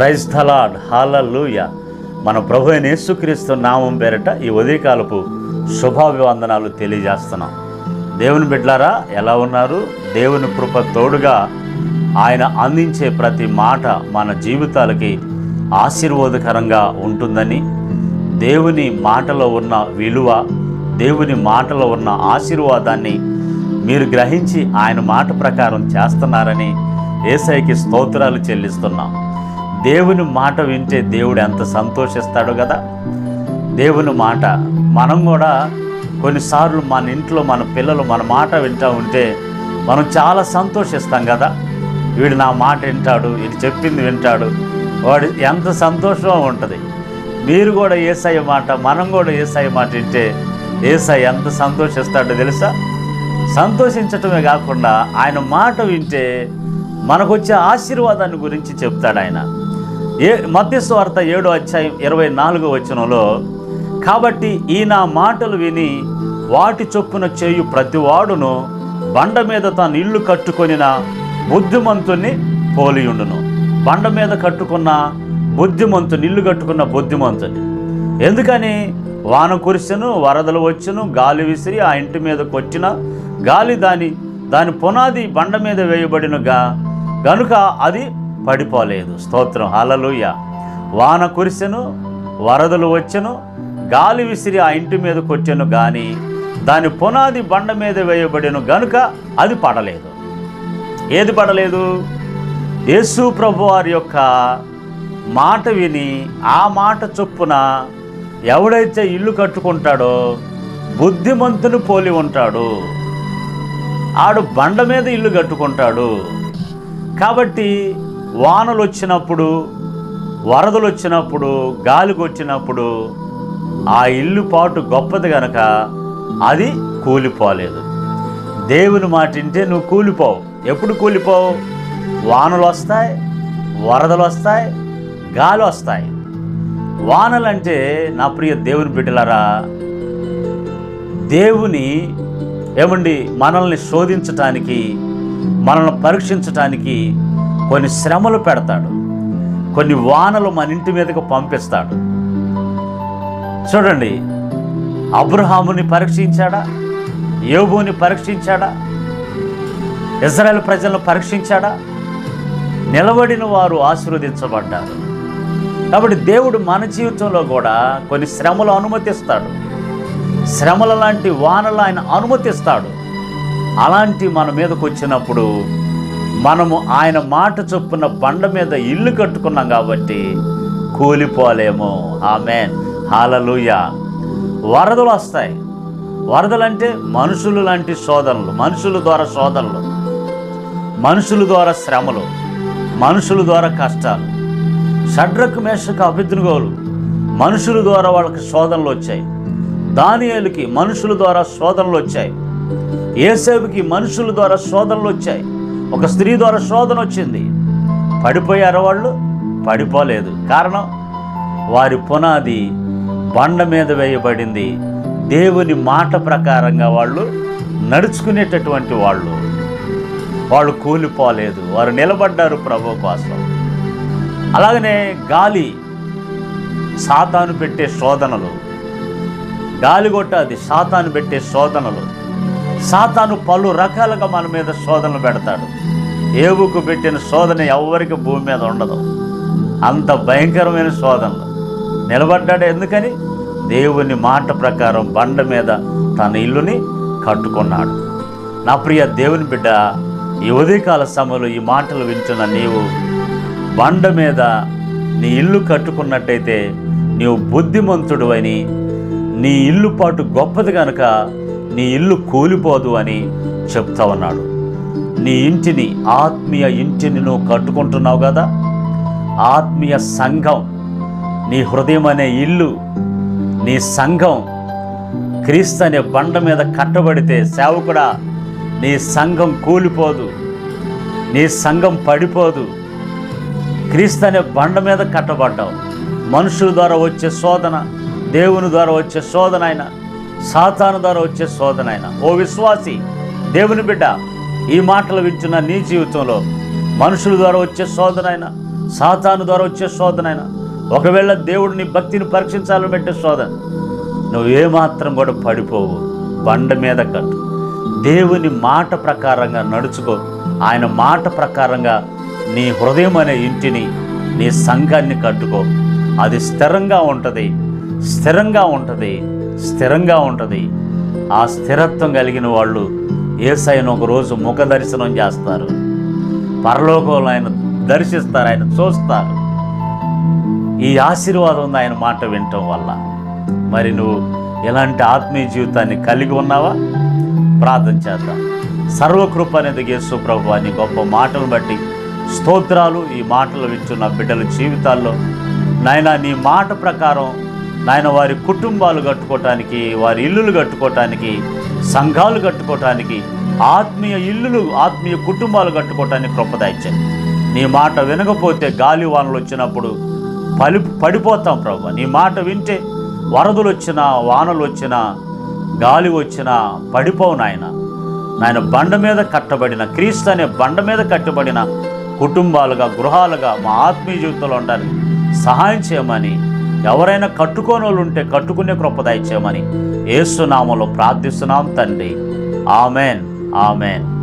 Praise థలాడ్ హాలూయ మన ప్రభు అయిన యేసుక్రీస్తు నామం పేరట ఈ ఉదయకాలపు శుభాభివందనాలు తెలియజేస్తున్నాం. దేవుని బిడ్లారా ఎలా ఉన్నారు? దేవుని కృప తోడుగా ఆయన అందించే ప్రతి మాట మన జీవితాలకి ఆశీర్వాదకరంగా ఉంటుందని దేవుని మాటలో ఉన్న విలువ దేవుని మాటలో ఉన్న ఆశీర్వాదాన్ని మీరు గ్రహించి ఆయన మాట ప్రకారం చేస్తున్నారని ఏసైకి స్తోత్రాలు చెల్లిస్తున్నాం. దేవుని మాట వింటే దేవుడు ఎంత సంతోషిస్తాడో కదా? దేవుని మాట. మనం కూడా కొన్నిసార్లు మన ఇంట్లో మన పిల్లలు మన మాట వింటూ ఉంటే మనం చాలా సంతోషిస్తాం కదా? వీడు నా మాట వింటాడు వీడు చెప్పింది వింటాడు. వాడు ఎంత సంతోషంగా ఉంటుంది. మీరు కూడా ఏసయ్య మాట మనం కూడా ఏసయ్య మాట వింటే ఏసయ్య ఎంత సంతోషిస్తాడో తెలుసా? సంతోషించటమే కాకుండా ఆయన మాట వింటే మనకు వచ్చే ఆశీర్వాదాన్ని గురించి చెప్తాడు ఆయన. ఏ మధ్యస్వార్త ఏడో అధ్యాయం ఇరవై నాలుగో వచనంలో కాబట్టి ఈ నా మాటలు విని వాటి చొప్పున చేయు ప్రతివాడును బండ మీద తన ఇల్లు కట్టుకొనిన బుద్ధిమంతుని పోలియుండును బండ మీద కట్టుకున్న బుద్ధిమంతుని ఇల్లు కట్టుకున్న బుద్ధిమంతుని ఎందుకని? వాన కురిసెను వరదలు వచ్చును గాలి విసిరి ఆ ఇంటి మీద కొట్టిన గాలి దాని దాని పునాది బండ మీద వేయబడినగా గనుక అది పడిపోలేదు. స్తోత్రం. హలలుయ వాన కురిసెను వరదలు వచ్చెను గాలి విసిరి ఆ ఇంటి మీద కొచ్చెను కానీ దాని పునాది బండ మీద వేయబడిను గనుక అది పడలేదు. ఏది పడలేదు? యేసు ప్రభు వారి యొక్క మాట విని ఆ మాట చొప్పున ఎవడైతే ఇల్లు కట్టుకుంటాడో బుద్ధిమంతుని పోలి ఉంటాడు. ఆడు బండ మీద ఇల్లు కట్టుకుంటాడు. కాబట్టి వానలు వచ్చినప్పుడు వరదలు వచ్చినప్పుడు గాలికి వచ్చినప్పుడు ఆ ఇల్లు పాటు గొప్పది గనక అది కూలిపోలేదు. దేవుని మాట వింటే నువ్వు కూలిపోవు. ఎప్పుడు కూలిపోవు? వానలు వస్తాయి వరదలు వస్తాయి గాలి వస్తాయి వానలంటే నా ప్రియ దేవుని బిడ్డలారా దేవుని ఏమండి మనల్ని శోధించటానికి మనల్ని పరీక్షించటానికి కొన్ని శ్రమలు పెడతాడు. కొన్ని వానలు మన ఇంటి మీదకు పంపిస్తాడు. చూడండి అబ్రహాముని పరీక్షించాడా? యోబుని పరీక్షించాడా? ఇజ్రాయెల్ ప్రజలను పరీక్షించాడా? నిలబడిన వారు ఆశీర్వదించబడ్డారు. కాబట్టి దేవుడు మన జీవితంలో కూడా కొన్ని శ్రమలు అనుమతిస్తాడు. శ్రమల లాంటి వానలు ఆయన అనుమతిస్తాడు. అలాంటి మన మీదకు వచ్చినప్పుడు మనము ఆయన మాట చొప్పున బండ మీద ఇల్లు కట్టుకున్నాం కాబట్టి కూలిపోలేము. ఆమె హాలలుయ. వరదలు వస్తాయి. వరదలు అంటే మనుషులు లాంటి శోధనలు మనుషుల ద్వారా శోధనలు మనుషుల ద్వారా శ్రమలు మనుషుల ద్వారా కష్టాలు షడ్రకు మేషకు అభిద్రుగోలు మనుషుల ద్వారా వాళ్ళకి శోధనలు వచ్చాయి. దానియేలుకి మనుషుల ద్వారా శోధనలు వచ్చాయి. ఏసేపుకి మనుషుల ద్వారా శోధనలు వచ్చాయి. ఒక స్త్రీ ద్వారా శోధన వచ్చింది. పడిపోయారు వాళ్ళు పడిపోలేదు. కారణం వారి పునాది బండ మీద వేయబడింది. దేవుని మాట ప్రకారంగా వాళ్ళు నడుచుకునేటటువంటి వాళ్ళు. వాళ్ళు కూలిపోలేదు. వారు నిలబడ్డారు ప్రభు కోసం. అలాగనే గాలి సాతాను పెట్టే శోధనలు. గాలి కొట్టది సాతాను పెట్టే శోధనలు. సాతాను పలు రకాలుగా మన మీద శోధనలు పెడతాడు. ఏవుకు పెట్టిన శోధన ఎవరికి భూమి మీద ఉండదు. అంత భయంకరమైన శోధనలు. నిలబడ్డాడు ఎందుకని? దేవుని మాట ప్రకారం బండ మీద తన ఇల్లుని కట్టుకున్నాడు. నా ప్రియ దేవుని బిడ్డ ఈ ఉదయకాల సమయంలో ఈ మాటలు వింటున్న నీవు బండ మీద నీ ఇల్లు కట్టుకున్నట్టయితే నీవు బుద్ధిమంతుడు అని నీ ఇల్లు పాటు గొప్పది కనుక నీ ఇల్లు కూలిపోదు అని చెప్తా ఉన్నాడు. నీ ఇంటిని ఆత్మీయ ఇంటిని నువ్వు కట్టుకుంటున్నావు కదా? ఆత్మీయ సంఘం నీ హృదయం అనే ఇల్లు నీ సంఘం క్రీస్తు అనే బండ మీద కట్టబడితే సేవకుడా నీ సంఘం కూలిపోదు నీ సంఘం పడిపోదు. క్రీస్తు అనే బండ మీద కట్టబడ్డావు. మనుషుల ద్వారా వచ్చే శోధన దేవుని ద్వారా వచ్చే శోధన అయినా సాతాను ద్వారా వచ్చే శోధన ఆయన ఓ విశ్వాసి దేవుని బిడ్డ ఈ మాటలు వింటున్న నీ జీవితంలో మనుషుల ద్వారా వచ్చే శోధన ఆయన సాతాను ద్వారా వచ్చే శోధన ఆయన ఒకవేళ దేవుడు నీ భక్తిని పరీక్షించాలని పెట్టే శోధన నువ్వు ఏమాత్రం కూడా పడిపోవు బండ మీద కట్టు. దేవుని మాట ప్రకారంగా నడుచుకో. ఆయన మాట ప్రకారంగా నీ హృదయం అనే ఇంటిని నీ సంఘాన్ని కట్టుకో. అది స్థిరంగా ఉంటుంది స్థిరంగా ఉంటుంది. స్థిరంగా ఉంటుంది. ఆ స్థిరత్వం కలిగిన వాళ్ళు ఏసైను ఒకరోజు ముఖ దర్శనం చేస్తారు. పరలోకంలో ఆయన దర్శిస్తారు ఆయన చూస్తారు. ఈ ఆశీర్వాదం ఉంది ఆయన మాట వినటం వల్ల. మరి నువ్వు ఎలాంటి ఆత్మీయ జీవితాన్ని కలిగి ఉన్నావా? ప్రార్థన చేద్దాం. సర్వకృప అనేది యేసు ప్రభు అని గొప్ప మాటలు బట్టి స్తోత్రాలు ఈ మాటలు వింటున్న బిడ్డల జీవితాల్లో. నాయన నీ మాట ప్రకారం నాయన వారి కుటుంబాలు కట్టుకోవటానికి వారి ఇల్లులు కట్టుకోవటానికి సంఘాలు కట్టుకోవటానికి ఆత్మీయ ఇల్లులు ఆత్మీయ కుటుంబాలు కట్టుకోవటానికి కృపదాయించండి నీ మాట వినకపోతే గాలి వానలు వచ్చినప్పుడు పలి పడిపోతాం ప్రభు. నీ మాట వింటే వరదలు వచ్చినా వానలు వచ్చినా గాలి వచ్చినా పడిపోవు నాయన. నాయన బండ మీద కట్టబడిన క్రీస్తు అనే బండ మీద కట్టబడిన కుటుంబాలుగా గృహాలుగా మా ఆత్మీయ జీవితంలో ఉండడానికి సహాయం చేయమని ఎవరైనా కట్టుకోని వాళ్ళు ఉంటే కట్టుకునే కృప దయచేయమని ఏసునామలో ప్రార్థిస్తున్నాం తండ్రి. ఆమెన్. ఆమెన్.